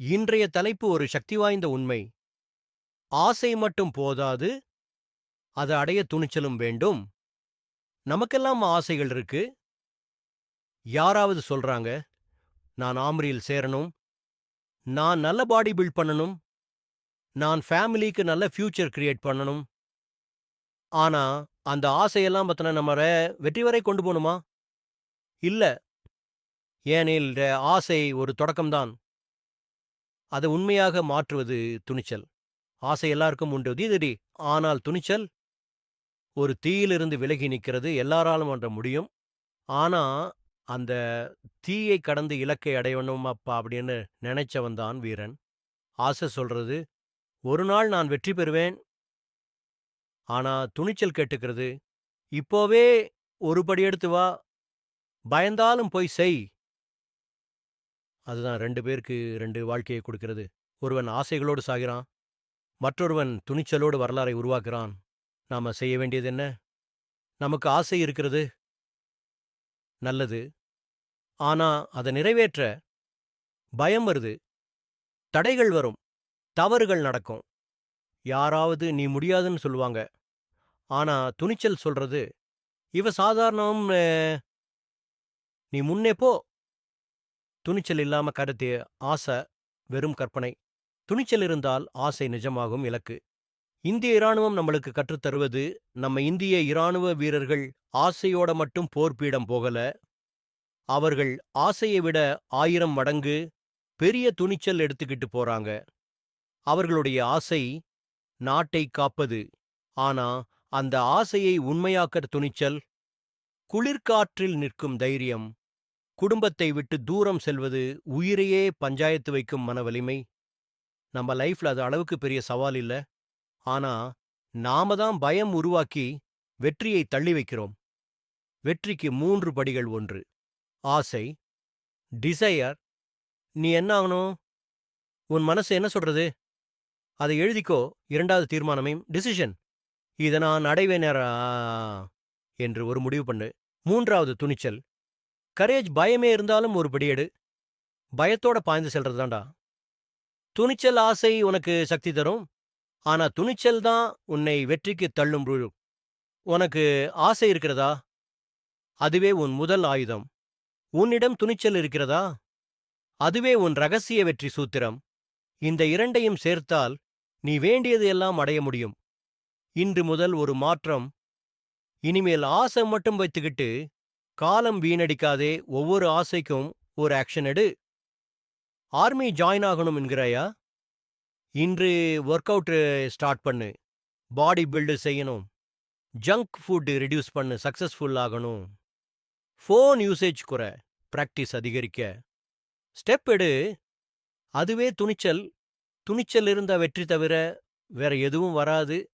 இன்றைய தலைப்பு ஒரு சக்தி வாய்ந்த உண்மை. ஆசை மட்டும் போதாது அது அடைய துணிச்சலும் வேண்டும். நமக்கெல்லாம் ஆசைகள் இருக்கு. யாராவது சொல்றாங்க நான் ஆம்ரியில் சேரணும். நான் நல்ல பாடி பில்ட் பண்ணணும். நான் ஃபேமிலிக்கு நல்ல ஃபியூச்சர் கிரியேட் பண்ணணும். ஆனா அந்த ஆசையெல்லாம் பத்தின நம்ம வெற்றி வரை கொண்டு போகணுமா இல்ல. ஏனில் ஆசை ஒரு தொடக்கம்தான். அதை உண்மையாக மாற்றுவது துணிச்சல். ஆசை எல்லாருக்கும் உண்டு. தீதடி ஆனால் துணிச்சல் ஒரு தீயிலிருந்து விலகி நிற்கிறது. எல்லாராலும் அன்ற முடியும். ஆனா அந்த தீயை கடந்து இலக்கை அடையணும் அப்பா அப்படின்னு நினைச்சவன் தான் வீரன். ஆசை சொல்றது ஒரு நாள் நான் வெற்றி பெறுவேன். ஆனா துணிச்சல் கேட்டுக்கிறது இப்போவே ஒரு படி எடுத்து வா. பயந்தாலும் போய் செய். அதுதான் ரெண்டு பேருக்கு ரெண்டு வாழ்க்கையை கொடுக்கிறது. ஒருவன் ஆசைகளோடு சாகிறான் மற்றொருவன் துணிச்சலோடு வரலாறை உருவாக்குறான். நாம செய்ய வேண்டியது என்ன? நமக்கு ஆசை இருக்கிறது நல்லது. ஆனா அதை நிறைவேற்ற பயம் வருது தடைகள் வரும் தவறுகள் நடக்கும். யாராவது நீ முடியாதுன்னு சொல்லுவாங்க. ஆனா துணிச்சல் சொல்றது இவ சாதாரணம் நீ முன்னே போ துணிச்சல் இல்லாம கருத்திய ஆசை வெறும் கற்பனை. துணிச்சல் இருந்தால் ஆசை நிஜமாகும் இலக்கு. இந்திய இராணுவம் நம்மளுக்கு கற்றுத் தருவது நம்ம இந்திய இராணுவ வீரர்கள் ஆசையோட மட்டும் போர்ப்பீடம் போகல. அவர்கள் ஆசையை விட ஆயிரம் மடங்கு பெரிய துணிச்சல் எடுத்துக்கிட்டு போறாங்க. அவர்களுடைய ஆசை நாட்டை காப்பது. ஆனா அந்த ஆசையை உண்மையாக்கிற துணிச்சல் குளிர்காற்றில் நிற்கும் தைரியம் குடும்பத்தை விட்டு தூரம் செல்வது உயிரையே பஞ்சாயத்து வைக்கும் மன வலிமை. நம்ம லைஃப்ல அது அளவுக்கு பெரிய சவால் இல்ல. ஆனா நாம தான் பயம் உருவாக்கி வெற்றியை தள்ளி வைக்கிறோம். வெற்றிக்கு மூன்று படிகள் ஒன்று. ஆசை டிசையர் நீ என்ன ஆகணும்? உன் மனசு என்ன சொல்றது? அதை எழுதிக்கோ. இரண்டாவது தீர்மானமையும் டிசிஷன் இதை நான் அடைவேனரா என்று ஒரு முடிவு பண்ணு. மூன்றாவது துணிச்சல் கரேஜ் பயமே இருந்தாலும் ஒரு படியெடு பயத்தோட பாய்ந்து செல்றதுதான்டா. துணிச்சல் ஆசை உனக்கு சக்தி தரும். ஆனா துணிச்சல் தான் உன்னை வெற்றிக்கு தள்ளும் புழு. உனக்கு ஆசை இருக்கிறதா? அதுவே உன் முதல் ஆயுதம். உன்னிடம் துணிச்சல் இருக்கிறதா? அதுவே உன் ரகசிய வெற்றி சூத்திரம். இந்த இரண்டையும் சேர்த்தால் நீ வேண்டியது எல்லாம் அடைய முடியும். இன்று முதல் ஒரு மாற்றம். இனிமேல் ஆசை மட்டும் வைத்துக்கிட்டு காலம் வீணடிக்காதே ஒவ்வொரு ஆசைக்கும் ஒரு ஆக்ஷன் எடு. ஆர்மி ஜாயின் ஆகணும் என்கிறாயா? இன்று ஒர்க் அவுட்டு ஸ்டார்ட் பண்ணு. பாடி பில்டு செய்யணும். ஜங்க் ஃபுட்டு ரெடியூஸ் பண்ணு சக்ஸஸ்ஃபுல் ஆகணும். ஃபோன் யூசேஜ் குறை பிராக்டிஸ் அதிகரிக்க. ஸ்டெப் எடு. அதுவே துணிச்சல். துணிச்சல் இருந்த வெற்றி தவிர வேற எதுவும் வராது.